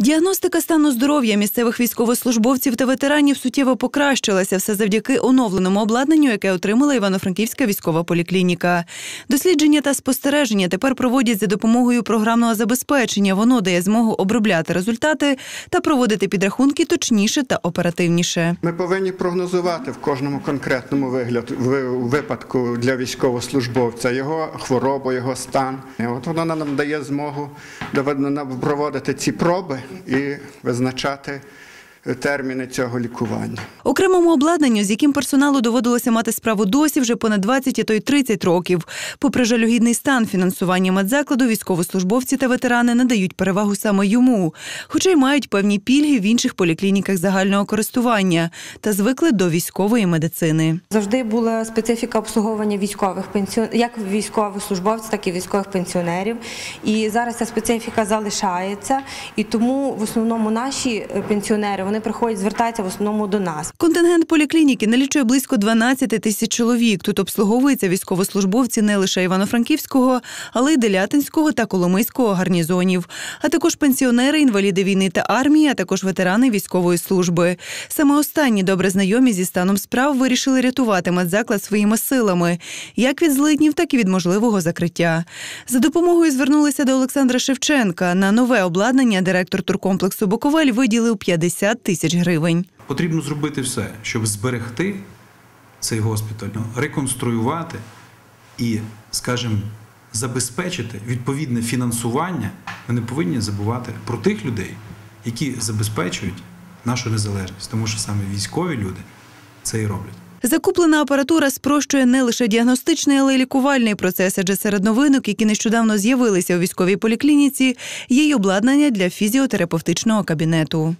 Діагностика стану здоров'я місцевих військовослужбовців та ветеранів суттєво покращилася все завдяки оновленому обладнанню, яке отримала Івано-Франківська військова поліклініка. Дослідження та спостереження тепер проводять за допомогою програмного забезпечення. Воно дає змогу обробляти результати та проводити підрахунки точніше та оперативніше. Ми повинні прогнозувати в кожному конкретному вигляд, випадку для військовослужбовця його хворобу, його стан. От воно нам дає змогу проводити ці проби і визначати терміни цього лікування. Окремому обладнанню, з яким персоналу доводилося мати справу досі вже понад 20, а то й 30 років. Попри жалюгідний стан фінансування медзакладу, військовослужбовці та ветерани надають перевагу саме йому, хоча й мають певні пільги в інших поліклініках загального користування та звикли до військової медицини. Завжди була специфіка обслуговування військових пенсіон, як військових службовців, так і військових пенсіонерів. І зараз ця специфіка залишається, і тому в основному наші пенсіонери вони приходять, звертаються в основному до нас. Контингент поліклініки налічує близько 12 тисяч чоловік. Тут обслуговуються військовослужбовці не лише Івано-Франківського, але й Делятинського та Коломийського гарнізонів, а також пенсіонери, інваліди війни та армії, а також ветерани військової служби. Саме останні добре знайомі зі станом справ вирішили рятувати медзаклад своїми силами, як від злиднів, так і від можливого закриття. За допомогою звернулися до Олександра Шевченка. На нове обладнання директор туркомплексу Буковель виділив 50 тисяч гривень. Потрібно зробити все, щоб зберегти цей госпіталь, реконструювати і, скажімо, забезпечити відповідне фінансування. Ми не повинні забувати про тих людей, які забезпечують нашу незалежність, тому що саме військові люди це і роблять. Закуплена апаратура спрощує не лише діагностичний, але й лікувальний процес, адже серед новинок, які нещодавно з'явилися у військовій поліклініці, є й обладнання для фізіотерапевтичного кабінету.